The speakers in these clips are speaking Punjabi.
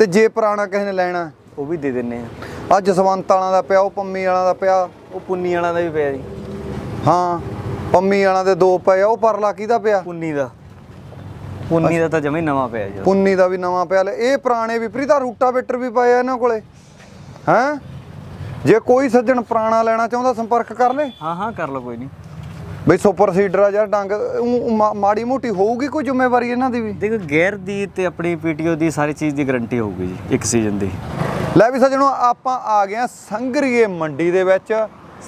ਤੇ ਜੇ ਪੁਰਾਣਾ ਕਿਸੇ ਨੇ ਲੈਣਾ ਉਹ ਵੀ ਦੇ ਦਿੰਨੇ ਆ। ਆ ਜਸਵੰਤ ਵਾਲਾਂ ਦਾ ਪਿਆ ਉਹ ਪੰਮੀ ਵਾਲਾਂ ਦਾ ਪਿਆ ਉਹ ਪੁੰਨੀ ਵਾਲਾ ਦਾ ਵੀ ਪਿਆ ਜੀ। ਹਾਂ ਪੰਮੀ ਵਾਲਾਂ ਦੇ ਦੋ ਪਏ ਆ ਉਹ ਪਰਲਾ ਕਿਹਦਾ ਪਿਆ? ਪੁੰਨੀ ਦਾ। ਪੁੰਨੀ ਦਾ ਤਾਂ ਜਮਾ ਨਵਾਂ ਪਿਆ ਜੀ। ਪੁੰਨੀ ਦਾ ਵੀ ਨਵਾਂ ਪਿਆ ਲੈ ਇਹ ਪੁਰਾਣੇ ਵੀ ਪ੍ਰੀਤਾ ਰੂਟਾਵੇਟਰ ਵੀ ਪਏ ਆ ਇਹਨਾਂ ਕੋਲੇ। ਹੈਂ? ਜੇ ਕੋਈ ਸੱਜਣ ਪੁਰਾਣਾ ਲੈਣਾ ਚਾਹੁੰਦਾ ਸੰਪਰਕ ਕਰ ਲੈ। ਹਾਂ ਹਾਂ ਕਰ ਲਓ ਕੋਈ ਨਹੀਂ। ਬਈ ਸੁਪਰ ਸੀਡਰ ਆ ਯਾਰ ਡੰਗ ਊਂ- ਮਾ- ਮਾੜੀ ਮੋਟੀ ਹੋਊਗੀ ਕੋਈ ਜ਼ਿੰਮੇਵਾਰੀ ਇਹਨਾਂ ਦੀ ਵੀ? ਦੇਖੋ ਗੇਅਰ ਦੀ ਤੇ ਆਪਣੀ ਪੀਟੀਓ ਦੀ ਸਾਰੀ ਚੀਜ਼ ਦੀ ਗਾਰੰਟੀ ਹੋਊਗੀ ਜੀ ਇੱਕ ਸੀਜ਼ਨ ਦੀ। ਲੈ ਵੀ ਸੱਜਣੋ ਆਪਾਂ ਆ ਗਏ ਆ ਸੰਗਰੀਏ ਮੰਡੀ ਦੇ ਵਿੱਚ।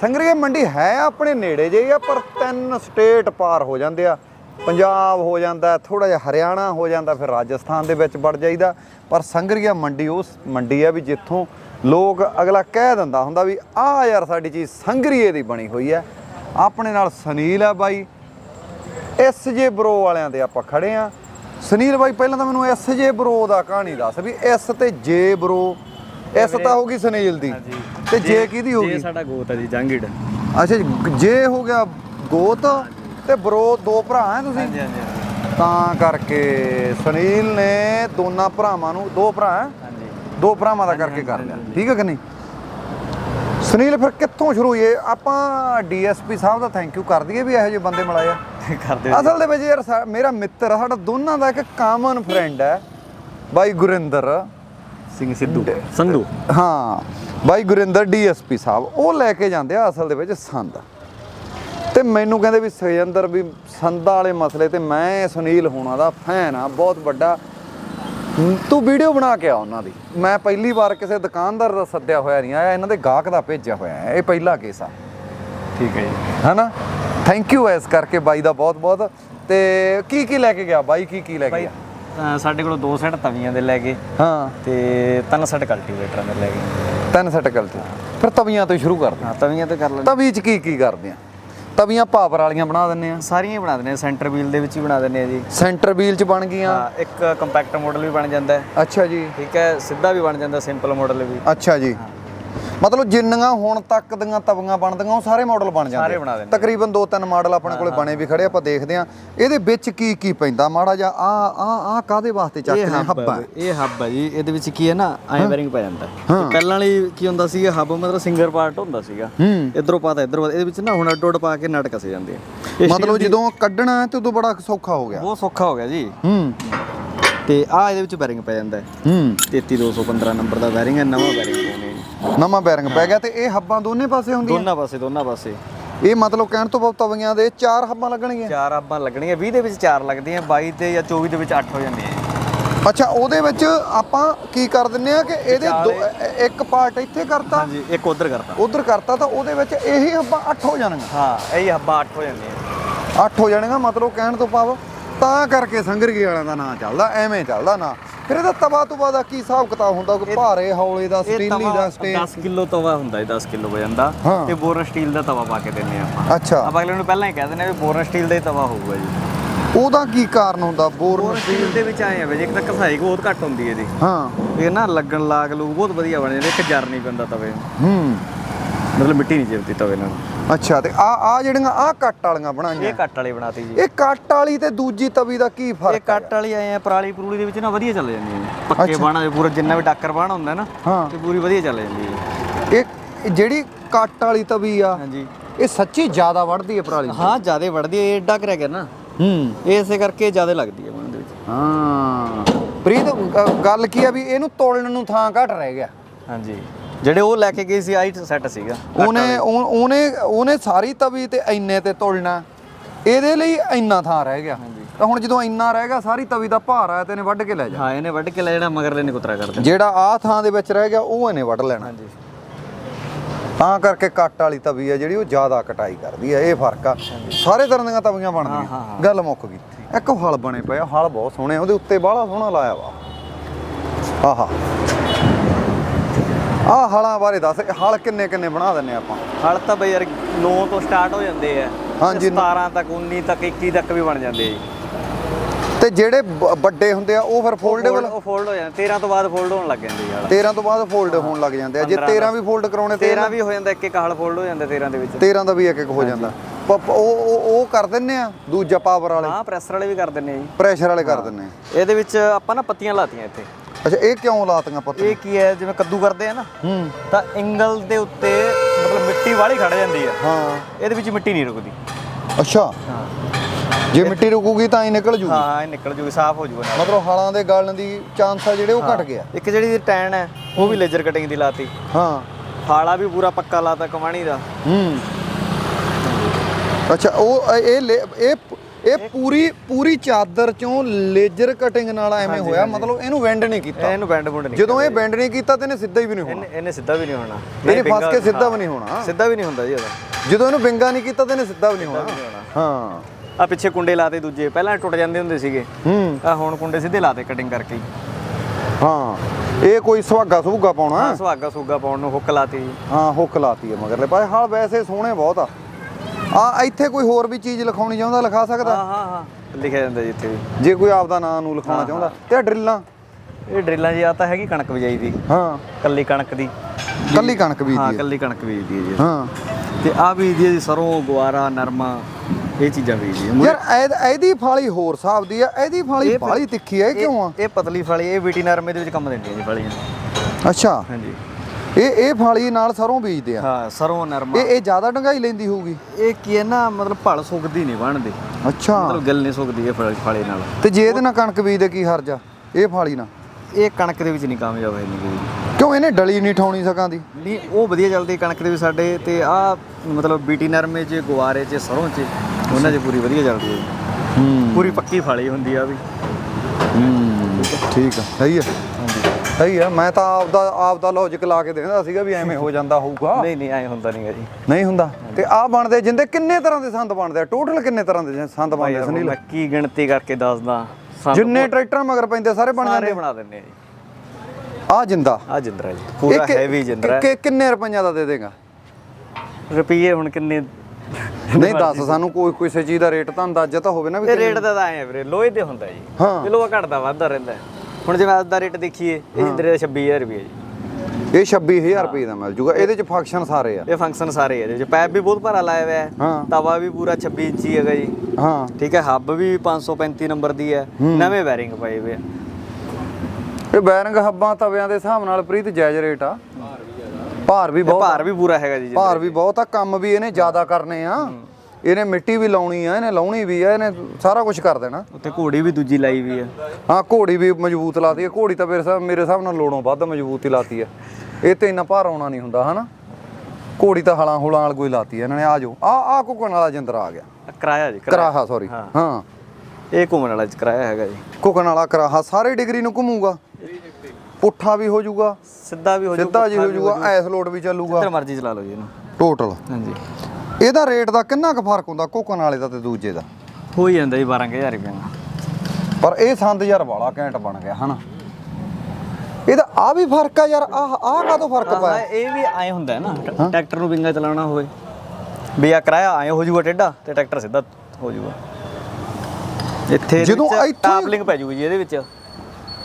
ਸੰਗਰੀਏ ਮੰਡੀ ਹੈ ਆਪਣੇ ਨੇੜੇ ਜਿਹੀ ਆ ਪਰ ਤਿੰਨ ਸਟੇਟ ਪਾਰ ਹੋ ਜਾਂਦੇ ਆ। ਪੰਜਾਬ ਹੋ ਜਾਂਦਾ ਥੋੜਾ ਜਿਹਾ ਹਰਿਆਣਾ ਹੋ ਜਾਂਦਾ ਫਿਰ ਰਾਜਸਥਾਨ ਦੇ ਵਿੱਚ ਵੜ ਜਾਈਦਾ। ਪਰ ਸੰਗਰੀਆ ਮੰਡੀ ਉਸ ਮੰਡੀ ਆ ਵੀ ਜਿੱਥੋਂ ਲੋਕ ਅਗਲਾ ਕਹਿ ਦਿੰਦਾ ਹੁੰਦਾ ਵੀ ਆ ਯਾਰ ਸਾਡੀ ਚੀਜ਼ ਸੰਗਰੀਏ ਦੀ ਬਣੀ ਹੋਈ ਹੈ ਆਪਣੇ ਨਾਲ ਸੁਨੀਲ ਆ ਬਾਈ। ਐਸ ਜੇ ਬਰੋ ਵਾਲਿਆਂ ਦੇ ਆਪਾਂ ਖੜੇ ਆ। ਸੁਨੀਲ ਬਾਈ ਪਹਿਲਾਂ ਤਾਂ ਮੈਨੂੰ ਐਸ ਜੇ ਬਰੋ ਦਾ ਕਹਾਣੀ ਦੱਸ ਵੀ ਐਸ ਤੇ ਜੇ ਬਰੋ ਐਸ ਤਾਂ ਹੋਗੀ ਸੁਨੀਲ ਦੀ। ਤੇ ਜੇ ਕਿਹਦੀ ਇਹ ਹੋਗੀ ਸਾਡਾ ਗੋਤ ਹੈ ਜੀ ਜੰਗੀੜ। ਅੱਛਾ ਜੀ, ਜੇ ਹੋ ਗਿਆ ਗੋਤ ਤੇ ਬਰੋ ਦੋ ਭਰਾ ਆ ਤੁਸੀਂ? ਹਾਂਜੀ ਹਾਂਜੀ ਤਾਂ ਕਰਕੇ ਸੁਨੀਲ ਨੇ ਦੋਨਾਂ ਭਰਾਵਾਂ ਨੂੰ ਦੋ ਭਰਾ ਹੈ ਹਾਂਜੀ। ਦੋ ਭਰਾਵਾਂ ਦਾ ਕਰਕੇ ਕਰ ਲਿਆ। ਠੀਕ ਹੈ ਕਿ ਨਹੀਂ? ਸੁਨੀਲ ਫਿਰ ਕਿੱਥੋਂ ਸ਼ੁਰੂ ਹੋਈ ਇਹ? ਆਪਾਂ ਡੀਐਸਪੀ ਸਾਹਿਬ ਦਾ ਥੈਂਕ ਯੂ ਕਰ ਦਈਏ ਵੀ ਇਹੋ ਜਿਹੇ ਬੰਦੇ ਮਿਲਾਏ ਆ। ਕਰਦੇ ਅਸਲ ਦੇ ਵਿੱਚ ਯਾਰ ਸਾ- ਮੇਰਾ ਮਿੱਤਰ ਆ, ਸਾਡਾ ਦੋਨਾਂ ਦਾ ਇੱਕ ਕਾਮਨ ਫਰੈਂਡ ਹੈ ਬਾਈ ਗੁਰਿੰਦਰ ਸਿੰਘ ਸਿੱਧੂ। ਸੰਧੂ। ਹਾਂ ਬਾਈ ਗੁਰਿੰਦਰ ਡੀਐਸਪੀ ਸਾਹਿਬ ਉਹ ਲੈ ਕੇ ਜਾਂਦੇ ਆ ਅਸਲ ਦੇ ਵਿੱਚ ਸੰਦ। ਤੇ ਮੈਨੂੰ ਕਹਿੰਦੇ ਵੀ ਸਜਿੰਦਰ ਵੀ ਸੰਦਾਂ ਵਾਲੇ ਮਸਲੇ ਤੇ ਮੈਂ ਸੁਨੀਲ ਹੋਣਾ ਦਾ ਫੈਨ ਆ ਬਹੁਤ ਵੱਡਾ ਤੂੰ ਵੀਡੀਓ ਬਣਾ ਕੇ ਆ ਉਹਨਾਂ ਦੀ। ਮੈਂ ਪਹਿਲੀ ਵਾਰ ਕਿਸੇ ਦੁਕਾਨਦਾਰ ਦਾ ਸੱਦਿਆ ਹੋਇਆ ਨਹੀਂ ਆਇਆ ਇਹਨਾਂ ਦੇ ਗਾਹਕ ਦਾ ਭੇਜਿਆ ਹੋਇਆ ਹੈ ਇਹ ਪਹਿਲਾ ਕੇਸ ਆ। ਠੀਕ ਹੈ ਜੀ। ਹੈਨਾ? ਥੈਂਕ ਯੂ ਇਸ ਕਰਕੇ ਬਾਈ ਦਾ ਬਹੁਤ ਬਹੁਤ ਤੇ ਕੀ ਕੀ ਲੈ ਕੇ ਗਿਆ ਬਾਈ? ਕੀ ਕੀ ਲੈ ਕੇ ਗਿਆ? ਸਾਡੇ ਕੋਲ ਦੋ ਸੈੱਟ ਤਵੀਆਂ ਦੇ ਲੈ ਗਏ। ਹਾਂ। ਤੇ ਤਿੰਨ ਸੈੱਟ ਕਲਟੀਵੇਟਰਾਂ ਦੇ ਲੈ ਗਏ। ਤਿੰਨ ਸੈੱਟ ਗਲਤੀ ਫਿਰ ਤਵੀਆਂ ਤੋਂ ਸ਼ੁਰੂ ਕਰਦੇ। ਹਾਂ ਤਵੀਆਂ ਤੇ ਕਰ ਲੈਣ ਤਵੀ ਚ ਕੀ ਕੀ ਕਰਦੇ ਆ? ਤਵੀਆਂ ਪਾਵਰ ਵਾਲੀਆਂ ਬਣਾ ਦਿੰਨੇ ਆ ਸਾਰੀਆਂ ਹੀ ਬਣਾ ਦਿੰਦੇ ਆ ਸੈਂਟਰ ਵੀਲ ਦੇ ਵਿੱਚ ਹੀ ਬਣਾ ਦਿੰਦੇ ਆ ਜੀ। ਸੈਂਟਰ ਵੀਲ ਚ ਬਣ ਗਈਆਂ। ਹਾਂ ਇੱਕ ਕੰਪੈਕਟ ਮਾਡਲ ਵੀ ਬਣ ਜਾਂਦਾ ਹੈ। ਅੱਛਾ ਜੀ। ਠੀਕ ਹੈ ਸਿੱਧਾ ਵੀ ਬਣ ਜਾਂਦਾ ਸਿੰਪਲ ਮਾਡਲ ਵੀ। ਅੱਛਾ ਜੀ। ਮਤਲਬ ਜਿੰਨੀਆਂ ਹੁਣ ਤੱਕ ਦੀਆਂ ਤਵੀਆਂ ਬਣਦੀਆਂ ਉਹ ਸਾਰੇ ਮਾਡਲ ਬਣ ਜਾਂਦੇ ਸਾਰੇ ਆ। ਬਣਾ ਦਿੰਦੇ ਤਕਰੀਬਨ ਦੋ ਤਿੰਨ ਮਾਡਲ ਆਪਣੇ ਕੋਲੇ ਬਣੇ ਵੀ ਖੜੇ ਆਪਾਂ ਦੇਖਦੇ ਆ ਇਹਦੇ ਵਿੱਚ ਕੀ ਕੀ ਪੈਂਦਾ? ਮਾੜਾ ਜਿਹਾ ਆ ਆ ਆ ਕਾਦੇ ਵਾਸਤੇ ਚੱਕਦੇ ਆ ਹੱਬਾਂ? ਇਹ ਹੱਬ ਹੈ ਜੀ। ਇਹਦੇ ਵਿੱਚ ਕੀ ਹੈ ਨਾ ਐ ਬੈਰਿੰਗ ਪੈ ਜਾਂਦਾ। ਪਹਿਲਾਂ ਵਾਲੀ ਕੀ ਹੁੰਦਾ ਸੀਗਾ ਹੱਬ ਮਤਲਬ ਸਿੰਗਰ ਪਾਰਟ ਹੁੰਦਾ ਸੀਗਾ। ਇਧਰੋਂ ਪਾਤਾ ਇਧਰੋਂ ਇਹਦੇ ਵਿੱਚ ਨਾ ਹੁਣ ਅੱਡੋ ਅੱਡ ਪਾ ਕੇ ਨਟ ਕਸੇ ਜਾਂਦੇ ਆ। ਮਤਲਬ ਜਦੋਂ ਕੱਢਣਾ ਤੇ ਉਦੋਂ ਬੜਾ ਸੌਖਾ ਹੋ ਗਿਆ। ਬਹੁਤ ਸੌਖਾ ਹੋ ਗਿਆ ਜੀ। ਹੂੰ। ਤੇ ਆ ਇਹਦੇ ਵਿੱਚ ਬੈਰਿੰਗ ਪੈ ਜਾਂਦਾ ਹੈ। ਹੂੰ। 33215 ਨੰਬਰ ਦਾ ਬੈਰਿੰਗ ਹੈ ਨਵਾਂ ਬੈਰਿੰਗ ਨਵਾਂ ਬੈਰਿੰਗ ਪੈ ਗਿਆ ਤੇ ਇਹ ਹੱਬਾਂ ਦੋਨੇ ਪਾਸੇ ਹੁੰਦੀਆਂ? ਦੋਨਾਂ ਪਾਸੇ ਦੋਨਾਂ ਪਾਸੇ। ਇਹ ਮਤਲਬ ਕਹਿਣ ਤੋਂ ਬਾਅਦ ਤਵੀਆਂ ਦੇ ਚਾਰ ਹੱਬਾਂ ਲੱਗਣਗੀਆਂ? ਚਾਰ ਹੱਬਾਂ ਲੱਗਣੀਆਂ 20 ਦੇ ਵਿੱਚ ਚਾਰ ਲੱਗਦੀਆਂ 22 ਤੇ ਜਾਂ 24 ਦੇ ਵਿੱਚ 8 ਹੋ ਜਾਂਦੀਆਂ। ਅੱਛਾ ਉਹਦੇ ਵਿੱਚ ਆਪਾਂ ਕੀ ਕਰ ਦਿੰਨੇ ਆ ਕਿ ਇਹਦੇ ਇੱਕ ਪਾਰਟ ਇੱਥੇ ਕਰਤਾ। ਹਾਂਜੀ ਇੱਕ ਉਧਰ ਕਰਤਾ। ਉਧਰ ਕਰਤਾ ਤਾਂ ਉਹਦੇ ਵਿੱਚ ਇਹੀ ਹੱਬਾਂ 8 ਹੋ ਜਾਣਗੀਆਂ। ਹਾਂ ਇਹ ਹੱਬਾਂ 8 ਹੋ ਜਾਂਦੀਆਂ। 8 ਹੋ ਜਾਣਗੀਆਂ ਮਤਲਬ ਕਹਿਣ ਤੋਂ ਭਾਵ ਤਾਂ ਕਰਕੇ ਸੰਗਰਗੀ ਵਾਲਿਆਂ ਦਾ ਨਾਂ ਚੱਲਦਾ ਐਵੇਂ ਚੱਲਦਾ ਨਾ। ਫਿਰ ਇਹਦਾ ਤਵਾ ਤੁਵਾ ਦਾ ਕੀ ਹਿਸਾਬ ਕਿਤਾਬ ਹੁੰਦਾ? ਕੋਈ ਭਾਰੇ ਹੌਲੇ ਦਾ ਸਟੀਲੀ ਦਾ ਸਟੇਨ 10 ਕਿਲੋ ਤਵਾ ਹੁੰਦਾ ਹੈ 10 ਕਿਲੋ ਵਜਨ ਦਾ। ਤੇ ਬੋਰਨ ਸਟੀਲ ਦਾ ਤਵਾ ਪਾ ਕੇ ਦਿੰਨੇ ਆਪਾਂ। ਅੱਛਾ। ਆਪਾਂ ਅਗਲੇ ਨੂੰ ਪਹਿਲਾਂ ਹੀ ਕਹਿ ਆ ਵੀ ਬੋਰਨ ਸਟੀਲ ਦਾ ਹੀ ਤਵਾ ਹੋਊਗਾ ਜੀ। ਉਹਦਾ ਕੀ ਕਾਰਨ ਹੁੰਦਾ? ਬੋਰ ਬੋਰਨ ਸਟੀਲ ਦੇ ਵਿੱਚ ਆਏ ਆ ਵੀ ਜੇ ਇੱਕ ਤਾਂ ਕਸਾਈ ਬਹੁਤ ਘੱਟ ਹੁੰਦੀ ਹੈ ਇਹਦੀ। ਹਾਂ। ਇਹ ਨਾ ਲੱਗਣ ਲਾਗ ਲੂਗ ਬਹੁਤ ਵਧੀਆ ਬਣ ਜਾਂਦੇ ਇੱਕ ਜਰ ਨਹੀਂ ਪੈਂਦਾ ਤਵੇ ਨੂੰ। ਹੂੰ। ਮਤਲਬ ਮਿੱਟੀ ਨਹੀਂ ਚਿਪਦੀ ਤਵੇ ਨਾਲ। ਅੱਛਾ ਤੇ ਆ ਆ ਜਿਹੜੀਆਂ ਆ ਕੱਟ ਵਾਲੀਆਂ ਇਹ ਬਣਾਈਆਂ ਕੱਟ ਵਾਲੀ ਬਣਾਤੀ ਜੀ। ਇਹ ਕੱਟ ਵਾਲੀ ਤੇ ਦੂਜੀ ਤਵੀ ਦਾ ਕੀ ਇਹ ਫ਼ਰਕ ਕੱਟ ਵਾਲੀ ਆਏ ਆ ਪਰਾਲੀ ਪਰੂਲੀ ਦੇ ਵਿੱਚ ਨਾ ਵਧੀਆ ਚੱਲ ਜਾਂਦੀ ਹੈ। ਪੱਕੇ ਬਾਣਾ ਦੇ ਪੂਰਾ ਜਿੰਨਾ ਵੀ ਡਾਕਰ ਬਾਣਾ ਹੁੰਦਾ ਨਾ ਤੇ ਪੂਰੀ ਵਧੀਆ ਚੱਲ ਜਾਂਦੀ ਹੈ। ਇਹ ਜਿਹੜੀ ਕੱਟ ਵਾਲੀ ਤਵੀ ਆ ਹਾਂਜੀ। ਇਹ ਸੱਚੀ ਜ਼ਿਆਦਾ ਵੱਢਦੀ ਹੈ ਪਰਾਲੀ। ਹਾਂ ਜਿਆਦੇ ਵੜਦੀ ਹੈ ਏਡਾ ਕਰਿਆ ਗਿਆ ਨਾ। ਹੂੰ। ਇਹ ਇਸੇ ਕਰਕੇ ਜਿਆਦੇ ਲੱਗਦੀ ਹੈ ਬਾਣ ਦੇ ਵਿੱਚ। ਹਾਂ। ਪ੍ਰੀਤ ਗੱਲ ਕੀ ਆ ਵੀ ਇਹਨੂੰ ਤੋਲਣ ਨੂੰ ਥਾਂ ਘੱਟ ਰਹਿ ਗਿਆ। ਹਾਂਜੀ। ਜਿਹੜੇ ਉਹ ਲੈ ਕੇ ਗਏ ਸੀ ਆਈ ਸੈੱਟ ਸੀਗਾ। ਉਹਨੇ ਉਹ- ਉਹਨੇ ਉਹਨੇ ਸਾਰੀ ਤਵੀ ਤੇ ਇੰਨੇ ਤੇ ਤੋਲਣਾ। ਇਹਦੇ ਲਈ ਇੰਨਾ ਥਾਂ ਰਹਿ ਗਿਆ। ਤਾਂ ਹੁਣ ਜਦੋਂ ਇੰਨਾ ਰਹਿ ਗਿਆ ਸਾਰੀ ਤਵੀ ਦਾ ਭਾਰ ਆਇਆ ਤੇ ਇਹਨੇ ਵੱਢ ਕੇ ਲੈ ਜਾ ਹਾਂ ਇਹਨੇ ਵੱਢ ਕੇ ਲੈ ਜਿਹੜਾ ਮਗਰਲੇ ਨੇ ਕੁਤਰਾ ਕਰਦੇ ਜਿਹੜਾ ਆ ਥਾਂ ਦੇ ਵਿੱਚ ਰਹਿ ਗਿਆ ਉਹ ਇਹਨੇ ਵੱਢ ਲੈਣਾ। ਹਾਂਜੀ। ਤਾਂ ਕਰਕੇ ਕੱਟ ਵਾਲੀ ਤਵੀ ਆ ਜਿਹੜੀ ਉਹ ਜ਼ਿਆਦਾ ਕਟਾਈ ਕਰਦੀ ਆ ਇਹ ਫ਼ਰਕ ਆ। ਸਾਰੇ ਤਰ੍ਹਾਂ ਦੀਆਂ ਤਵੀਆਂ ਬਣਦੀਆਂ ਗੱਲ ਮੁੱਕ ਗਈ। ਇੱਕ ਹਲ ਬਣੇ ਪਏ ਹਲ ਬਹੁਤ ਸੋਹਣੇ ਉਹਦੇ ਉੱਤੇ ਬਾਹਲਾ ਸੋਹਣਾ ਲਾਇਆ ਵਾ। ਆਹਾ। ਆਹ ਹਲਾਂ ਬਾਰੇ ਦੱਸ ਹਲ ਕਿੰਨੇ ਕਿੰਨੇ ਬਣਾ ਦਿੰਨੇ ਆਪਾਂ? ਹਲ ਤਾਂ ਬਈ ਯਾਰ 9 ਤੋਂ ਸਟਾਰਟ ਹੋ ਜਾਂਦੇ ਆ। ਹਾਂਜੀ। 17 ਤੱਕ 19 ਤੱਕ 21 ਤੱਕ ਵੀ ਬਣ ਜਾਂਦੇ ਆ ਤੇ ਜਿਹੜੇ ਵੱਡੇ ਹੁੰਦੇ ਆ ਉਹ ਫਿਰ ਫੋਲਡੇਬਲ ਉਹ ਫੋਲਡ ਹੋ ਜਾਂਦੇ 13 ਤੋਂ ਬਾਅਦ ਫੋਲਡ ਹੋਣ ਲੱਗ ਜਾਂਦੇ ਯਾਰ 13 ਤੋਂ ਬਾਅਦ ਫੋਲਡ ਹੋਣ ਲੱਗ ਜਾਂਦੇ ਆ। ਜੇ 15 13 ਵੀ ਫੋਲਡ ਕਰਾਉਣੇ ਤੇ 13 ਵੀ ਹੋ ਜਾਂਦਾ ਇੱਕ ਇੱਕ ਹਲ ਫੋਲਡ ਹੋ ਜਾਂਦਾ 13 ਦੇ ਵਿੱਚ। 13 ਦਾ ਵੀ ਇੱਕ ਇੱਕ ਹੋ ਜਾਂਦਾ। ਉਹ ਉਹ ਕਰ ਦਿੰਨੇ ਆ ਦੂਜਾ ਪਾਵਰ ਵਾਲੇ? ਹਾਂ ਪ੍ਰੈਸਰ ਵਾਲੇ ਵੀ ਕਰ ਦਿੰਨੇ ਆ ਜੀ। ਪ੍ਰੈਸ਼ਰ ਵਾਲੇ ਕਰ ਦਿੰਨੇ ਆ। ਇਹਦੇ ਵਿੱਚ ਆਪਾਂ ਨਾ ਪੱਤੀਆਂ ਲਾਤੀਆਂ ਇੱਥੇ। ਅੱਛਾ ਇਹ ਕਿਉਂ ਲਾਤੀਆਂ ਪੱਤੀਆਂ ਇਹ ਕੀ ਹੈ ਜਿਵੇਂ ਕੱਦੂ ਕਰਦੇ ਆ ਨਾ ਹੂੰ। ਤਾਂ ਇੰਗਲ ਦੇ ਉੱਤੇ ਮਤਲਬ ਮਿੱਟੀ ਵਾਲੀ ਖੜ ਜਾਂਦੀ ਆ। ਹਾਂ। ਇਹਦੇ ਵਿੱਚ ਮਿੱਟੀ ਨਹੀਂ ਰੁਕਦੀ। ਅੱਛਾ। ਹਾਂ। ਜੇ ਮਿੱਟੀ ਰੁਕੂਗੀ ਤਾਂ ਹੀ ਨਿਕਲ ਜੂਗੀ। ਹਾਂ ਇਹ ਨਿਕਲ ਜੂਗੀ ਸਾਫ਼ ਹੋ ਜੂਗਾ ਮਤਲਬ ਹਲਾਂ ਦੇ ਗਲਣ ਦੀ ਚਾਂਸ ਆ ਜਿਹੜੇ ਉਹ ਘਟ ਗਿਆ। ਇੱਕ ਜਿਹੜੀ ਟੈਨ ਹੈ ਉਹ ਵੀ ਲੇਜ਼ਰ ਕਟਿੰਗ ਦੀ ਲਾਤੀ। ਹਾਂ। ਫਾਲਾ ਵੀ ਪੂਰਾ ਪੱਕਾ ਲਾਤਾ ਕਮਾਣੀ ਦਾ। ਹੂੰ। ਅੱਛਾ ਉਹ ਇਹ ਇਹ ਇਹ ਪੂਰੀ ਪੂਰੀ ਚਾਦਰ ਚੋਂ ਲੇਜ਼ਰ ਕਟਿੰਗ ਨਾਲ ਐਵੇਂ ਹੋਇਆ ਮਤਲਬ ਇਹਨੂੰ ਵੈਂਡ ਨਹੀਂ ਕੀਤਾ। ਇਹਨੂੰ ਬੈਂਡ ਬੁੰਡ ਨਹੀਂ ਜਦੋਂ ਇਹ ਬੈਂਡ ਨਹੀਂ ਕੀਤਾ ਤੇ ਇਹਨੇ ਸਿੱਧਾ ਹੀ ਵੀ ਨਹੀਂ ਹੋਣਾ। ਇਹਨੇ ਸਿੱਧਾ ਵੀ ਨਹੀਂ ਹੋਣਾ। ਇਹਨੇ ਫਸ ਕੇ ਸਿੱਧਾ ਵੀ ਨਹੀਂ ਹੋਣਾ। ਸਿੱਧਾ ਵੀ ਨਹੀਂ ਹੁੰਦਾ ਜੀ ਉਹਦਾ ਜਦੋਂ ਇਹਨੂੰ ਵਿੰਗਾ ਨਹੀਂ ਕੀਤਾ ਤੇ ਇਹਨੇ ਸਿੱਧਾ ਵੀ ਨਹੀਂ ਹੋਣਾ। ਹਾਂ। ਆ ਪਿੱਛੇ ਕੁੰਡੇ ਲਾਤੇ ਦੂਜੇ। ਪਹਿਲਾਂ ਟੁੱਟ ਜਾਂਦੇ ਹੁੰਦੇ ਸੀਗੇ। ਹੂੰ। ਆ ਹੁਣ ਕੁੰਡੇ ਸਿੱਧੇ ਲਾਤੇ ਕਟਿੰਗ ਕਰਕੇ ਹੀ। ਇਹ ਕੋਈ ਸੁਹਾਗਾ ਸੁਹਾਗਾ ਪਾਉਣਾ। ਹਾਂ ਸੁਹਾਗਾ ਸੁਗਾ ਪਾਉਣ ਨੂੰ ਹੁੱਕ ਲਾਤੀ। ਹਾਂ ਹੁੱਕ ਲਾਤੀ ਹੈ ਮਗਰਲੇ ਪਾਸੇ। ਹਾਂ ਵੈਸੇ ਸੋਹਣੇ ਬਹੁਤ ਆ। ਆ ਇੱਥੇ ਕੋਈ ਹੋਰ ਵੀ ਚੀਜ਼ ਲਿਖਾਉਣੀ ਚਾਹੁੰਦਾ ਲਿਖਾ ਸਕਦਾ? ਹਾਂ ਹਾਂ ਹਾਂ। ਲਿਖਿਆ ਜਾਂਦਾ ਜੀ ਇੱਥੇ ਵੀ। ਜੇ ਕੋਈ ਆਪਦਾ ਨਾਂ ਨੂੰ ਲਿਖਾਉਣਾ ਚਾਹੁੰਦਾ ਤੇ ਆ ਡਰਿੱਲਾਂ? ਇਹ ਡਰਿੱਲਾਂ ਜੀ ਆ ਤਾਂ ਹੈਗੀ ਕਣਕ ਬਿਜਾਈ ਦੀ। ਹਾਂ। ਕੱਲੀ ਕਣਕ ਦੀ। ਕੱਲੀ ਕਣਕ ਹਾਂ ਬੀਜਦੀ ਹੈ ਕੱਲੀ ਕਣਕ ਬੀਜਦੀ ਹੈ ਜੀ। ਹਾਂ। ਤੇ ਆ ਬੀਜਦੀ ਹੈ ਜੀ ਸਰੋਂ ਗਵਾਰਾ ਨਰਮਾ ਇਹ ਚੀਜ਼ਾਂ ਬੀਜਦੀ ਹੈ। ਯਾਰ ਇਹਦ- ਇਹਦੀ ਫਾਲੀ ਹੋਰ ਹਿਸਾਬ ਦੀ ਆ। ਇਹਦੀ ਫਾਲੀ ਬਾਹਲੀ ਤਿੱਖੀ ਆ ਇਹ ਕਿਉਂ ਆ? ਇਹ ਪਤਲੀ ਫਲੀ ਇਹ ਬੀਟੀ ਨਰਮੇ ਦੇ ਵਿੱਚ ਕੰਮ ਦਿੰਦੀ ਹੈ ਜੀ ਫਲੀਆਂ। ਅੱਛਾ। ਹਾਂਜੀ। ਇਹ ਇਹ ਫਾਲੀ ਨਾਲ ਸਰੋਂ ਬੀਜਦੇ ਆ। ਹਾਂ ਸਰੋਂ ਨਰਮਾ। ਇਹ ਇਹ ਜ਼ਿਆਦਾ ਡੰਗਾਈ ਲੈਂਦੀ ਹੋਊਗੀ? ਇਹ ਕੀ ਹੈ ਨਾ ਮਤਲਬ ਭਲ ਸੁੱਕਦੀ ਨਹੀਂ ਬਣਦੀ। ਅੱਛਾ। ਮਤਲਬ ਗਿੱਲ ਨਹੀਂ ਸੁੱਕਦੀ ਇਹ ਫਲ- ਨਾਲ। ਤੇ ਜੇ ਇਹਦੇ ਨਾਲ ਕਣਕ ਬੀਜਦੇ ਕੀ ਹਰਜਾ ਇਹ ਫਾਲੀ ਨਾਲ? ਇਹ ਕਣਕ ਦੇ ਵਿੱਚ ਨਹੀਂ ਕਾਮਯਾਬ ਹੋਈ ਨਹੀਂ ਕਿਉਂ ਇਹਨੇ ਡਲੀ ਨਹੀਂ ਠਾਉਣੀ ਸਕਾਂਦੀ ਨਹੀਂ ਉਹ ਵਧੀਆ ਚੱਲਦੀ ਕਣਕ ਦੇ ਵੀ ਸਾਡੇ ਤੇ ਆ ਮਤਲਬ ਬੀਟੀ ਨਰਮੇ 'ਚ ਗੁਆਰੇ 'ਚ ਸਰੋਂ 'ਚ ਉਹਨਾਂ 'ਚ ਪੂਰੀ ਵਧੀਆ ਚੱਲਦੀ ਹੈ ਹੂੰ। ਪੂਰੀ ਪੱਕੀ ਫਲੀ ਹੁੰਦੀ ਆ ਵੀ। ਹੂੰ ਠੀਕ ਆ ਸਹੀ ਆ। ਸਹੀ ਆ ਮੈਂ ਤਾਂ ਆਪਦਾ ਆਪਦਾ ਲੌਜੀਕ ਲਾ ਕੇ ਦੇਖਦਾ ਸੀਗਾ ਵੀ ਐਵੇਂ ਹੋ ਜਾਂਦਾ ਹੋਊਗਾ। ਨਹੀਂ ਨਹੀਂ ਐ ਹੁੰਦਾ ਨਹੀਂਗਾ ਜੀ। ਨਹੀਂ ਹੁੰਦਾ। ਤੇ ਆ ਬਣਦੇ ਜਿੰਦੇ ਕਿੰਨੇ ਤਰ੍ਹਾਂ ਦੇ ਸੰਦ ਬਣਦੇ ਆ? ਟੋਟਲ ਕਿੰਨੇ ਤਰ੍ਹਾਂ ਦੇ ਸੰਦ ਬਣਦੇ ਸੁਨੀਲ? ਮੈਂ ਕੀ ਗਿਣਤੀ ਕਰਕੇ ਦੱਸਦਾ ਜਿੰਨੇ ਟਰੈਕਟਰ ਮਗਰ ਪੈਂਦੇ ਸਾਰੇ ਬਣ ਜਾਂਦੇ ਸਾਰੇ ਬਣਾ ਦਿੰਦੇ ਆ ਜੀ। ਆ ਜਿੰਦਾ? ਆ ਜਿੰਦਰਾ ਜੀ ਪੂਰਾ ਹੈਵੀ ਜਿੰਦਰਾ। ਕਿ- ਕਿੰਨੇ ਰੁਪਈਆਂ ਦਾ ਦੇ ਦੇਗਾ? ਰੁਪਈਏ ਹੁਣ ਕਿੰਨੇ? ਨਹੀਂ ਦੱਸ ਸਾਨੂੰ ਕੋਈ ਕਿਸੇ ਚੀਜ਼ ਦਾ ਰੇਟ ਤਾਂ ਅੰਦਾਜ਼ਾ ਤਾਂ ਹੋਵੇ ਨਾ ਵੀ ਰੇਟ ਦਾ ਤਾਂ ਐ ਵੀਰੇ ਲੋਹੇ ਦੇ ਹੁੰਦਾ ਜੀ। ਹਾਂ। ਲੋਹਾ ਘਟਦਾ ਵੱਧਦਾ ਰਹਿੰਦਾ। ਹੁਣ ਜਿਵੇਂ ਅੱਜ ਦਾ ਰੇਟ ਦੇਖੀਏ ਇਹ ਜਿੰਦਰੇ ਦਾ 26000 ਰੁਪਏ ਜੀ। ਇਹ 26000 ਰੁਪਏ ਦਾ ਮਿਲ ਜੂਗਾ। ਇਹਦੇ ਚ ਫੰਕਸ਼ਨ ਸਾਰੇ ਆ। ਇਹ ਫੰਕਸ਼ਨ ਸਾਰੇ ਆ ਜਿਹਦੇ ਚ ਪੈਪ ਵੀ ਬਹੁਤ ਭਾਰਾ ਲਾਇਆ ਹੋਇਆ ਹੈ। ਤਵਾ ਵੀ ਪੂਰਾ 26 ਇੰਚੀ ਹੈਗਾ ਜੀ। ਹਾਂ। ਠੀਕ ਹੈ ਹੱਬ ਵੀ 535 ਨੰਬਰ ਦੀ ਹੈ। ਨਵੇਂ ਵੈਰਿੰਗ ਪਏ ਹੋਏ ਆ। ਇਹ ਬੈਰਿੰਗ ਹੱਬਾਂ ਤਵਿਆਂ ਦੇ ਹਿਸਾਬ ਨਾਲ ਪ੍ਰੀਤ ਜਾਇਜ਼ ਰੇਟ ਆ। ਭਾਰ ਵੀ ਬਹੁਤ ਭਾਰ ਵੀ ਪੂਰਾ ਹੈਗਾ ਜੀ ਭਾਰ ਵੀ ਬਹੁਤ ਆ। ਕੰਮ ਵੀ ਇਹਨੇ ਜ਼ਿਆਦਾ ਕਰਨੇ ਆ। ਇਹਨੇ ਮਿੱਟੀ ਵੀ ਲਾਉਣੀ ਆ ਇਹਨੇ ਲਾਉਣੀ ਵੀ ਆ ਇਹਨੇ ਸਾਰਾ ਕੁਝ ਕਰ ਦੇਣਾ। ਉੱਤੇ ਘੋੜੀ ਵੀ ਦੂਜੀ ਲਾਈ ਵੀ ਹੈ ਹਾਂ ਘੋੜੀ ਵੀ ਮਜ਼ਬੂਤ ਲਾਤੀ ਹੈ ਘੋੜੀ ਤਾਂ ਮੇਰੇ ਹਿਸਾਬ ਮੇਰੇ ਹਿਸਾਬ ਨਾਲ ਲੋੜੋਂ ਵੱਧ ਮਜ਼ਬੂਤੀ ਲਾਤੀ ਹੈ ਇਹ ਤੇ ਇੰਨਾ ਭਾਰ ਆਉਣਾ ਨਹੀਂ ਹੁੰਦਾ ਹਨਾ? ਘੋੜੀ ਤਾਂ ਹਲਾਂ ਹੁਲਾਂ ਵਾਲ ਕੋਈ ਲਾਤੀ ਹੈ ਇਹਨਾਂ ਨੇ ਆ ਜਾਓ। ਆ ਆ ਕੁਕਣ ਵਾਲਾ ਜਿੰਦਰਾ ਆ ਗਿਆ। ਕਿਰਾਇਆ ਜੀ। ਕਰਾਹਾ ਸੌਰੀ ਹਾਂ। ਇਹ ਘੁੰਮਣ ਵਾਲਾ ਚ ਕਿਰਾਇਆ ਹੈਗਾ ਜੀ। ਕੁਕਣ ਵਾਲਾ ਕਰਾਹਾ ਸਾਰੇ ਡਿਗਰੀ ਨੂੰ ਘੁੰਮੂਗਾ? ਪੁੱਠਾ ਵੀ ਹੋ ਜਾਊਗਾ? ਸਿੱਧਾ ਵੀ ਹੋ ਜਾਊ ਸਿੱਧਾ ਜੀ ਹੋ ਜਾਊਗਾ ਐਸ ਲੋਡ ਵੀ ਚੱਲੂਗਾ। ਜਿੱਧਰ ਮਰਜ਼ੀ ਚਲਾ ਲਓ ਜੀ ਇਹਨੂੰ। ਟੋਟਲ ਹਾਂਜੀ। ਇਹਦਾ ਰੇਟ ਦਾ ਕਿੰਨਾ ਕੁ ਫ਼ਰਕ ਹੁੰਦਾ? ਕੋਕਨ ਵਾਲੇ ਦਾ ਤੇ ਦੂਜੇ ਦਾ? ਹੋ ਹੀ ਜਾਂਦਾ ਜੀ 12000 ਰੁਪਏ ਦਾ ਪਰ ਇਹ ਸੰਦ ਯਾਰ ਵਾਲਾ ਘੈਂਟ ਬਣ ਗਿਆ ਹਨਾ? ਇਹਦਾ ਆ ਵੀ ਫ਼ਰਕ ਆ ਯਾਰ ਆ ਆ ਕਾਹਤੋਂ ਫ਼ਰਕ ਪਾਇਆ? ਇਹ ਵੀ ਐ ਹੁੰਦਾ ਹੈ ਨਾ ਟਰੈਕਟਰ ਨੂੰ ਵਿੰਗਾ ਚਲਾਉਣਾ ਹੋਵੇ। ਵੀ ਆ ਕਿਰਾਇਆ ਐ ਹੋ ਜਾਊਗਾ ਟੇਢਾ ਤੇ ਟਰੈਕਟਰ ਸਿੱਧਾ ਹੋ ਜਾਊਗਾ। ਇੱਥੇ ਜਦੋਂ ਇੱਥੋਂ ਟਾਪਲਿੰਗ ਪੈ ਜੂਗੀ ਜੀ ਇਹਦੇ ਵਿੱਚ।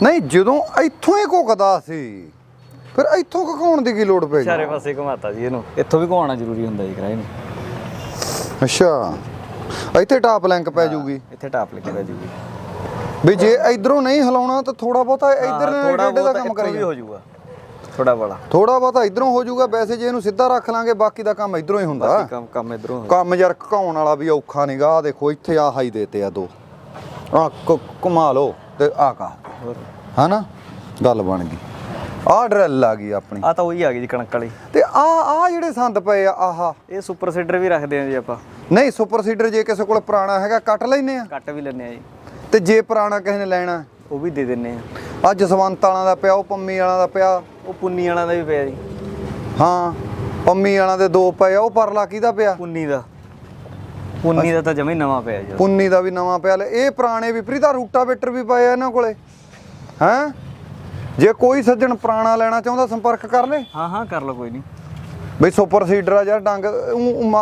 ਨਹੀਂ ਜਦੋਂ ਇੱਥੋਂ ਹੀ ਘੁਕਦਾ ਸੀ ਫਿਰ ਇੱਥੋਂ ਘਕਾਉਣ ਦੀ ਕੀ ਲੋੜ ਪੈ ਗਈ ਚਾਰੇ ਪਾਸੇ ਘੁਮਾਤਾ ਜੀ ਇਹਨੂੰ। ਇੱਥੋਂ ਵੀ ਘੁਮਾਉਣਾ ਜ਼ਰੂਰੀ ਹੁੰਦਾ ਜੀ ਕਿਰਾਏ ਨੂੰ। ਅੱਛਾ। ਇੱਥੇ ਟਾਪ ਲਿੰਕ ਪੈ ਜੂਗੀ। ਇੱਥੇ ਟਾਪਲਿੰਗ ਪੈ ਜੂਗੀ। ਵੀ ਜੇ ਇਧਰੋਂ ਨਹੀਂ ਹਿਲਾਉਣਾ ਤਾਂ ਥੋੜਾ ਬਹੁਤਾ ਇਧਰ ਡੇਡੇ ਦਾ ਕੰਮ ਕਰੀ ਹੋ ਜਾਊਗਾ ਥੋੜਾ ਬੜਾ ਥੋੜਾ ਬਹੁਤਾ ਇਧਰੋਂ ਹੋ ਜਾਊਗਾ ਵੈਸੇ ਜੇ ਇਹਨੂੰ ਸਿੱਧਾ ਰੱਖ ਲਾਂਗੇ ਬਾਕੀ ਦਾ ਕੰਮ ਇਧਰੋਂ ਹੀ ਹੁੰਦਾ। ਬਾਕੀ ਕੰਮ ਕੰਮ ਇਧਰੋਂ ਕੰਮ ਯਾਰ ਘਕਾਉਣ ਵਾਲਾ ਵੀ ਔਖਾ ਨਹੀਂਗਾ ਆ ਦੇਖੋ ਇੱਥੇ ਆ ਹਾਈ ਦੇਤੇ ਆ ਦੋ। ਆ ਘੁਮਾ ਲਓ ਤੇ ਆ ਕਾ। ਹਨਾ? ਗੱਲ ਬਣ ਗਈ। ਆ ਡਰੈਲ ਆ ਗਈ ਆਪਣੀ। ਆ ਤਾਂ ਉਹੀ ਆ ਗਈ ਜੀ ਕਣਕ ਵਾਲੀ। ਤੇ ਆ ਆ ਜਿਹੜੇ ਸੰਦ ਪਏ ਆ ਆਹਾ। ਇਹ ਸੁਪਰ ਸੀਡਰ ਵੀ ਰੱਖਦੇ ਆ ਜੀ ਆਪਾਂ। ਨਹੀਂ ਸੁਪਰ ਸੀਡਰ ਜੇ ਕਿਸੇ ਕੋਲ ਪੁਰਾਣਾ ਹੈਗਾ ਕੱਟ ਲੈਨੇ ਆ? ਕੱਟ ਵੀ ਲੈਂਦੇ ਆ ਜੀ। ਤੇ ਜੇ ਪੁਰਾਣਾ ਕਿਸੇ ਨੇ ਲੈਣਾ ਉਹ ਵੀ ਦੇ ਦਿੰਨੇ ਆ। ਆ ਜਸਵੰਤ ਵਾਲਾ ਦਾ ਪਿਆ ਉਹ ਪੰਮੀ ਵਾਲਾ ਦਾ ਪਿਆ। ਉਹ ਪੁੰਨੀ ਵਾਲਾ ਦਾ ਵੀ ਪਿਆ ਜੀ। ਹਾਂ ਪੰਮੀ ਵਾਲਾ ਦੇ ਦੋ ਪਏ ਆ ਉਹ ਪਰਲਾ ਕਿਹਦਾ ਪਿਆ? ਪੁੰਨੀ ਦਾ। ਪੁੰਨੀ ਦਾ ਤਾਂ ਜਮੇ ਨਵਾਂ ਪਿਆ ਜੀ। ਪੁੰਨੀ ਦਾ ਵੀ ਨਵਾਂ ਪਿਆ। ਲੈ ਇਹ ਪੁਰਾਣੇ ਵੀ ਪ੍ਰੀਤਾ ਰੂਟਾਵੇਟਰ ਵੀ ਪਏ ਆ ਇਹਨਾਂ ਕੋਲੇ। ਹੈਂ? ਜੇ ਕੋਈ ਸੱਜਣ ਪੁਰਾਣਾ ਲੈਣਾ ਚਾਹੁੰਦਾ ਸੰਪਰਕ ਕਰ ਲੈ। ਹਾਂ ਹਾਂ ਕਰ ਲਓ ਕੋਈ ਨਹੀਂ ਬਈ ਸੁਪਰ ਸੀਡਰ ਆ ਯਾਰ ਡੰਗ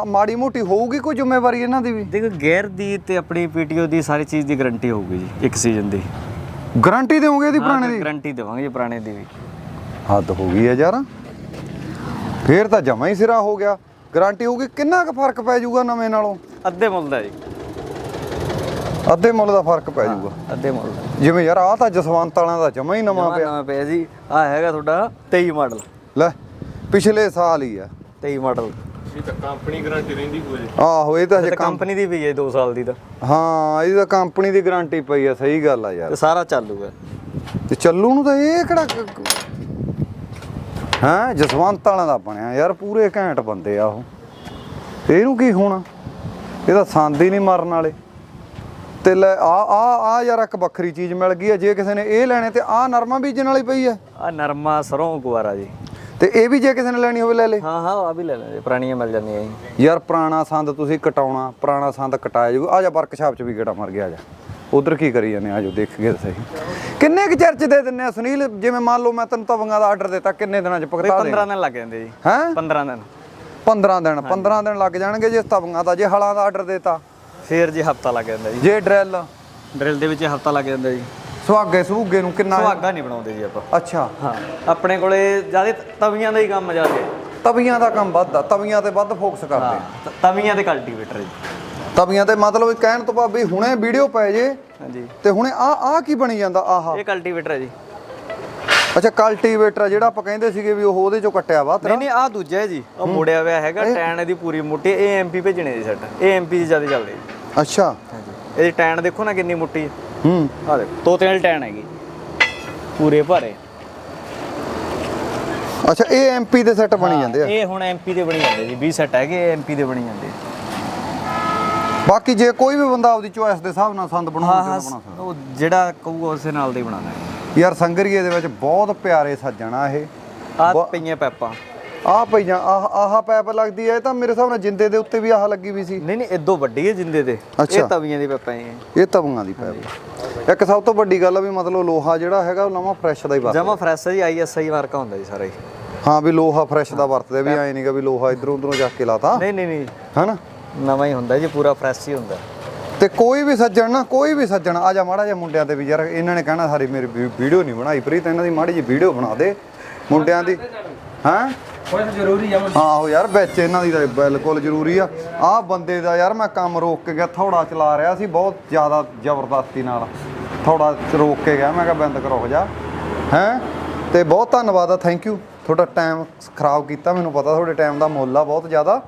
ਮਾੜੀ ਮੋਟੀ ਹੋਊਗੀ ਕੋਈ ਜ਼ਿੰਮੇਵਾਰੀ ਇਹਨਾਂ ਦੀ ਵੀ? ਦੇਖੋ ਗੇਅਰ ਦੀ ਤੇ ਆਪਣੀ ਪੀਟੀਓ ਦੀ ਸਾਰੀ ਚੀਜ਼ ਦੀ ਗਾਰੰਟੀ ਹੋਊਗੀ ਜੀ ਇੱਕ ਸੀਜ਼ਨ ਦੀ। ਗਾਰੰਟੀ ਦੇਵੋਗੇ ਇਹਦੀ ਪੁਰਾਣੇ ਦੀ? ਗਾਰੰਟੀ ਦੇਵਾਂਗੇ ਜੀ ਪੁਰਾਣੇ ਦੀ ਵੀ। ਹੱਦ ਹੋ ਗਈ ਹੈ ਯਾਰ। ਫੇਰ ਤਾਂ ਜਮਾ ਹੀ ਸਿਰਾ ਹੋ ਗਿਆ। ਗਾਰੰਟੀ ਹੋਊਗੀ ਕਿੰਨਾ ਕੁ ਫ਼ਰਕ ਪੈ ਜਾਊਗਾ ਨਵੇਂ ਨਾਲੋਂ? ਅੱਧੇ ਮੁੱਲ ਦਾ ਜੀ। ਅੱਧੇ ਮੁੱਲ ਦਾ ਫ਼ਰਕ ਪੈ ਜਾਊਗਾ। ਅੱਧੇ ਮਾਡਲ ਦਾ। ਜਿਵੇਂ ਯਾਰ ਆਹ ਤਾਂ ਜਸਵੰਤ ਵਾਲਿਆਂ ਦਾ ਜਮਾ ਹੀ ਨਵਾਂ ਪਿਆ। ਨਵਾਂ ਪਿਆ ਜੀ। ਆ ਹੈਗਾ ਤੁਹਾਡਾ 23 ਮਾਡਲ। ਲੈ ਪਿਛਲੇ ਸਾਲ ਹੀ ਆ। 23 ਮਾਡਲ। ਇਹ ਤਾਂ ਕੰਪਨੀ ਗਾਰੰਟੀ ਰਹਿੰਦੀ ਪੂਰੇ। ਆਹੋ ਇਹ ਤਾਂ ਕੰਮ ਕੰਪਨੀ ਦੀ ਵੀ ਹੈ 2 ਸਾਲ ਦੀ ਤਾਂ। ਹਾਂ ਇਹਦੀ ਤਾਂ ਕੰਪਨੀ ਦੀ ਗਾਰੰਟੀ ਪਈ ਆ ਸਹੀ ਗੱਲ ਆ ਯਾਰ। ਤੇ ਸਾਰਾ ਚਾਲੂ ਹੈ ਤੇ ਚੱਲੂ ਨੂੰ ਤਾਂ ਇਹ ਕਿਹੜਾ ਹਾਂ ਜਸਵੰਤ ਵਾਲਿਆਂ ਦਾ ਬਣਿਆ। ਯਾਰ ਪੂਰੇ ਘੈਂਟ ਬੰਦੇ ਆ ਉਹ। ਇਹਨੂੰ ਕੀ ਹੋਣਾ? ਇਹ ਤਾਂ ਸੰਦ ਹੀ ਨਹੀਂ ਮਰਨ ਵਾਲੇ। ਤੇ ਲੈ ਆ ਆ ਆ ਯਾਰ ਇੱਕ ਵੱਖਰੀ ਚੀਜ਼ ਮਿਲ ਗਈ ਆ ਜੇ ਕਿਸੇ ਨੇ ਇਹ ਲੈਣੇ ਤੇ ਆ ਨਰਮਾ ਬੀਜਣ ਵਾਲੀ ਪਈ ਆ ਆ ਨਰਮਾ ਸਰੋਂ ਗੁਵਾਰਾ ਜੀ। ਤੇ ਇਹ ਵੀ ਜੇ ਕਿਸੇ ਨੇ ਲੈਣੀ ਹੋਵੇ ਲੈ ਲੇ। ਹਾਂ ਹਾਂ ਆ ਵੀ ਲੈ ਲੈ ਜੀ ਪੁਰਾਣੀਆਂ ਮਿਲ ਜਾਂਦੀਆਂ ਜੀ। ਯਾਰ ਪੁਰਾਣਾ ਸੰਦ ਤੁਸੀਂ ਕਟਾਉਣਾ ਪੁਰਾਣਾ ਸੰਦ ਕਟਾਇਆ ਜਾਊਗਾ। ਆ ਜਾ ਵਰਕਸ਼ਾਪ 'ਚ ਵੀ ਗੇੜਾ ਮਰ ਗਿਆ ਆ ਜਾ। ਉਧਰ ਕੀ ਕਰੀ ਜਾਂਦੇ ਆ ਜੋ ਦੇਖ ਕੇ ਸਹੀ। ਕਿੰਨੇ ਕੁ ਚਰਚ ਦੇ ਦਿੰਨੇ ਆ ਸੁਨੀਲ? ਜਿਵੇਂ ਮੰਨ ਲਓ ਮੈਂ ਤੈਨੂੰ ਤਵੰਗਾ ਦਾ ਆਰਡਰ ਦਿੱਤਾ ਕਿੰਨੇ ਦਿਨਾਂ 'ਚ ਭੁਗਤਾ ਦੇ 15 ਦਿਨ ਲੱਗ ਜਾਂਦੇ ਜੀ। ਹੈ? 15 ਦਿਨ। 15 ਦਿਨ 15 ਦਿਨ ਲੱਗ ਜਾਣਗੇ ਜੇ ਤਵੰਗਾ ਦਾ ਜੇ ਹਲਾਂ ਦਾ ਆਰਡਰ ਦਿੱਤਾ। ਫੇਰ ਜੀ ਹਫਤਾ ਲੱਗ ਜਾਂਦਾ ਜੀ। ਜੇ ਡਰੈਲ? ਡਰਿਲ ਦੇ ਵਿੱਚ ਹਫਤਾ ਲੱਗ ਜਾਂਦਾ ਜੀ। ਸੁਹਾਗੇ ਸੁਹੂਗੇ ਨੂੰ ਕਿੰਨਾ ਸੁਹਾਗਾ ਨਹੀਂ ਬਣਾਉਂਦੇ ਜੀ ਆਪਾਂ। ਅੱਛਾ। ਹਾਂ ਆਪਣੇ ਕੋਲੇ ਜ਼ਿਆਦਾ ਤਵੀਆਂ ਦਾ ਹੀ ਕੰਮ ਜ਼ਿਆਦਾ। ਤਵੀਆਂ ਦਾ ਕੰਮ ਵੱਧ ਆ ਤਵੀਆਂ ਤੇ ਵੱਧ ਫੋਕਸ ਕਰਦੇ। ਹਾਂ ਤਵੀਆਂ ਤੇ ਕਲਟੀਵੇਟਰ ਜੀ। ਤਵੀਆਂ ਤੇ ਮਤਲਬ ਕਹਿਣ ਤੋਂ ਭਾਵੇਂ ਹੁਣੇ ਵੀਡੀਓ ਪੈ ਜੇ ਹਾਂਜੀ। ਤੇ ਹੁਣੇ ਆ ਆ ਕੀ ਬਣੀ ਜਾਂਦਾ ਆਹਾ? ਇਹ ਕਲਟੀਵੇਟਰ ਹੈ ਜੀ। ਅੱਛਾ ਕਲਟੀਵੇਟਰ ਆ ਜਿਹੜਾ ਆਪਾਂ ਕਹਿੰਦੇ ਸੀਗੇ ਵੀ ਉਹ ਉਹਦੇ ਚੋਂ ਕੱਟਿਆ ਵਾ ਤੇਰਾ? ਨਹੀਂ ਨਹੀਂ ਆ ਦੂਜਾ ਹੈ ਜੀ। ਉਹ ਮੋੜਿਆ ਹੋਇਆ ਹੈਗਾ ਟੈਨ ਇਹਦੀ ਪੂਰੀ ਮੋਟੀ ਇਹ ਐਮਪੀ ਭੇਜਣੇ ਜੀ ਸੈੱਟ। ਇਹ ਐਮਪੀ ਜ਼ਿਆਦਾ ਚੱਲਦੇ ਜੀ। ਅੱਛਾ। ਇਹਦੀ ਟੈਨ ਦੇਖੋ ਨਾ ਕਿੰਨੀ ਮੋਟੀ ਹੈ। ਹੂੰ। ਆ ਦੇਖੋ ਤੋਤੇ ਵਾਲੀ ਟੈਨ ਹੈਗੀ। ਪੂਰੇ ਭਾਰੇ। ਅੱਛਾ ਇਹ ਐਮਪੀ ਦੇ ਸੈੱਟ ਬਣੀ ਜਾਂਦੇ ਆ। ਇਹ ਹੁਣ ਐਮਪੀ ਦੇ ਬਣੀ ਜਾਂਦੇ ਜੀ। 20 ਸੈੱਟ ਹੈਗੇ ਐਮਪੀ ਦੇ ਬਣੀ ਜਾਂਦੇ। ਬਾਕੀ ਜੇ ਕੋਈ ਵੀ ਬੰਦਾ ਆਪਦੀ ਚੁਆਇਸ ਦੇ ਹਿਸਾਬ ਨਾਲ ਸੰਦ ਬਣਾਉਣਾ ਚਾਹੁੰਦਾ ਬਣਾ ਉਹ ਜਿਹੜਾ ਕਹੂਗਾ ਉਸੇ ਨਾਲ ਦਾ ਸਕਦਾ ਯਾਰ ਸੰਗਰੀਏ ਦੇ ਵਿੱਚ ਬਹੁਤ ਪਿਆਰੇ ਸੱਜਣਾ ਇਹ। ਆ ਪਈਆਂ ਪੈਪਾਂ। ਆਹ ਪਈ ਜਾਂ ਆਹ ਆਹ ਪੈਪ ਲੱਗਦੀ ਹੈ ਇਹ ਤਾਂ ਮੇਰੇ ਹਿਸਾਬ ਨਾਲ ਜਿੰਦੇ ਦੇ ਉੱਤੇ ਵੀ ਆਹ ਲੱਗੀ ਵੀ ਸੀ। ਨਹੀਂ ਨਹੀਂ ਇਦੋਂ ਵੱਡੀ ਹੈ ਜਿੰਦੇ ਅੱਛਾ। ਇਹ ਤਵੀਆਂ ਦੀ ਪੈਪਾਂ ਹੈ। ਇਹ ਤਵੀਆਂ ਦੀ ਪੈਪ ਇੱਕ ਸਭ ਤੋਂ ਵੱਡੀ ਗੱਲ ਆ ਵੀ ਮਤਲਬ ਲੋਹਾ ਜਿਹੜਾ ਹੈਗਾ ਉਹ ਨਵਾਂ ਫਰੈਸ਼ ਦਾ ਹੀ ਵਰਤਦੇ ਜਮਾ ਫਰੈਸ਼ ਹੈ ਜੀ ਆਈਐਸਆਈ ਮਾਰਕਾ ਹੁੰਦਾ ਜੀ ਸਾਰਾ। ਹੀ ਹਾਂ ਵੀ ਲੋਹਾ ਫਰੈਸ਼ ਦਾ ਵਰਤਦੇ ਵੀ ਐ ਨਹੀਂਗਾ ਵੀ ਲੋਹਾ ਇਧਰੋਂ ਉਧਰੋਂ ਜਾ ਕੇ ਲਾਤਾ। ਨਹੀਂ ਨਹੀਂ ਨਹੀਂ। ਹਨਾ? ਨਵਾਂ ਹੀ ਹੁੰਦਾ ਜੀ ਪੂਰਾ ਫਰੈਸ਼ ਹੀ ਹੁੰਦਾ। ਤੇ ਕੋਈ ਵੀ ਸੱਜਣ ਨਾ ਕੋਈ ਵੀ ਸੱਜਣ ਆ ਜਾ ਮਾੜਾ ਜਿਹਾ ਮੁੰਡਿਆਂ ਤੇ ਵੀ ਯਾਰ ਇਹਨਾਂ ਨੇ ਕਹਿਣਾ ਸਾਰੀ ਮੇਰੀ ਵੀਡੀਓ ਨਹੀਂ ਬਣਾਈ ਪ੍ਰੀਤ ਇਹਨਾਂ ਦੀ ਮਾੜੀ ਜਿਹੀ ਵੀਡੀਓ ਬਣਾ ਦੇ। ਮੁੰਡਿਆਂ ਦੀ ਹਾਂ? ਕੋਈ ਜ਼ਰੂਰੀ ਆ ਹਾਂ ਉਹ ਯਾਰ ਵਿੱਚ ਇਹਨਾਂ ਦੀ ਤਾਂ ਬਿਲਕੁਲ ਜ਼ਰੂਰੀ ਆ। ਆਹ ਬੰਦੇ ਦਾ ਯਾਰ ਮੈਂ ਕੰਮ ਰੋਕ ਕੇ ਗਿਆ ਥੋੜਾ ਚਲਾ ਰਿਹਾ ਸੀ ਬਹੁਤ ਜ਼ਿਆਦਾ ਜ਼ਬਰਦਸਤੀ ਨਾਲ। ਥੋੜਾ ਰੋਕ ਕੇ ਗਿਆ ਮੈਂ ਕਿਹਾ ਬੰਦ ਕਰੋ ਹੋ ਜਾ। ਹੈ? ਤੇ ਬਹੁਤ ਧੰਨਵਾਦ ਆ ਥੈਂਕ ਯੂ ਤੁਹਾਡਾ ਟਾਈਮ ਖਰਾਬ ਕੀਤਾ ਮੈਨੂੰ ਪਤਾ ਤੁਹਾਡੇ ਟਾਈਮ ਦਾ ਮੁੱਲ ਆ ਬਹੁਤ ਜ਼ਿਆਦਾ।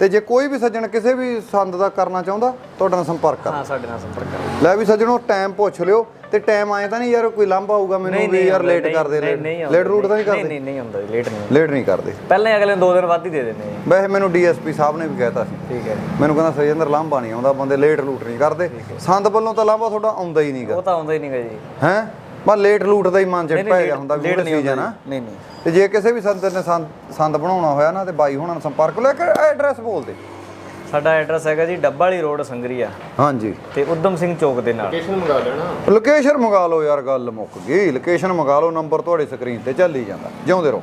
ਤੇ ਜੇ ਕੋਈ ਵੀ ਸੱਜਣ ਕਿਸੇ ਵੀ ਸੰਦ ਦਾ ਕਰਨਾ ਚਾਹੁੰਦਾ ਤੁਹਾਡੇ ਨਾਲ ਸੰਪਰਕ ਕਰ। ਹਾਂ ਸਾਡੇ ਨਾਲ ਸੰਪਰਕ ਕਰੋ। ਲੈ ਵੀ ਸੱਜਣੋ ਟਾਈਮ ਪੁੱਛ ਲਿਓ। ਤੇ ਟਾਈਮ ਆਏ ਤਾਂ ਨਹੀਂ ਯਾਰ ਕੋਈ ਲਾਂਭਾ ਆਊਗਾ ਮੈਨੂੰ ਵੀ ਯਾਰ ਲੇਟ ਕਰਦੇ ਲੇਟ ਰੂਟ ਤਾਂ ਨਹੀਂ ਕਰਦੇ? ਨਹੀਂ ਨਹੀਂ ਹੁੰਦਾ ਲੇਟ ਨਹੀਂ ਲੇਟ ਨਹੀਂ ਕਰਦੇ। ਪਹਿਲਾਂ ਅਗਲੇ ਦੋ ਦਿਨ ਵੱਧ ਹੀ ਦੇ ਦਿੰਦੇ ਵੈਸੇ ਮੈਨੂੰ ਡੀਐਸਪੀ ਸਾਹਿਬ ਨੇ ਵੀ ਕਹਿਤਾ ਸੀ। ਠੀਕ ਹੈ ਮੈਨੂੰ ਕਹਿੰਦਾ ਸਜਿੰਦਰ ਲਾਂਭਾ ਨਹੀਂ ਆਉਂਦਾ ਬੰਦੇ ਲੇਟ ਲੂਟ ਨਹੀਂ ਕਰਦੇ। ਸੰਦ ਵੱਲੋਂ ਤਾਂ ਲਾਂਭਾ ਤੁਹਾਡਾ ਆਉਂਦਾ ਹੀ ਨਹੀਂਗਾ। ਉਹ ਤਾਂ ਆਉਂਦਾ ਹੀ ਨਹੀਂਗਾ ਜੀ। ਹੈ? ਬਸ ਲੇਟ ਲੂਟ ਦਾ ਹੀ ਮਨ ਚ ਪੈ ਗਿਆ ਹੁੰਦਾ ਵੀ ਨਹੀਂ ਸੀਜ਼ਨ ਆਉਂਦਾ ਆ ਜੀ। ਨਹੀਂ ਨਹੀਂ। ਤੇ ਜੇ ਕਿਸੇ ਵੀ ਸੰਦ ਨੇ ਸੰਦ ਬਣਾਉਣਾ ਹੋਇਆ ਨਾ ਤੇ ਬਾਈ ਹੁਣਾਂ ਨਾਲ ਸੰਪਰਕ ਲੈ ਕੇ ਐਡਰੈਸ ਬੋਲ ਦੇ। ਸਾਡਾ ਐਡਰੈਸ ਹੈਗਾ ਜੀ ਡੱਬਾ ਵਾਲੀ ਰੋਡ ਸੰਗਰੀਆ ਹਾਂਜੀ। ਤੇ ਉਦਮ ਸਿੰਘ ਚੌਕ ਦੇ ਨਾਲ। ਲੋਕੇਸ਼ਨ ਮੰਗਾ ਲੈਣਾ। ਲੋਕੇਸ਼ਨ ਮੰਗਾ ਲਓ ਯਾਰ ਗੱਲ ਮੁੱਕ ਗਈ। ਲੋਕੇਸ਼ਨ ਮੰਗਾ ਲਓ ਨੰਬਰ ਤੁਹਾਡੀ ਸਕਰੀਨ ਤੇ ਚੱਲੀ ਜਾਂਦਾ। ਜਿਉਂਦੇ ਰਹੋ।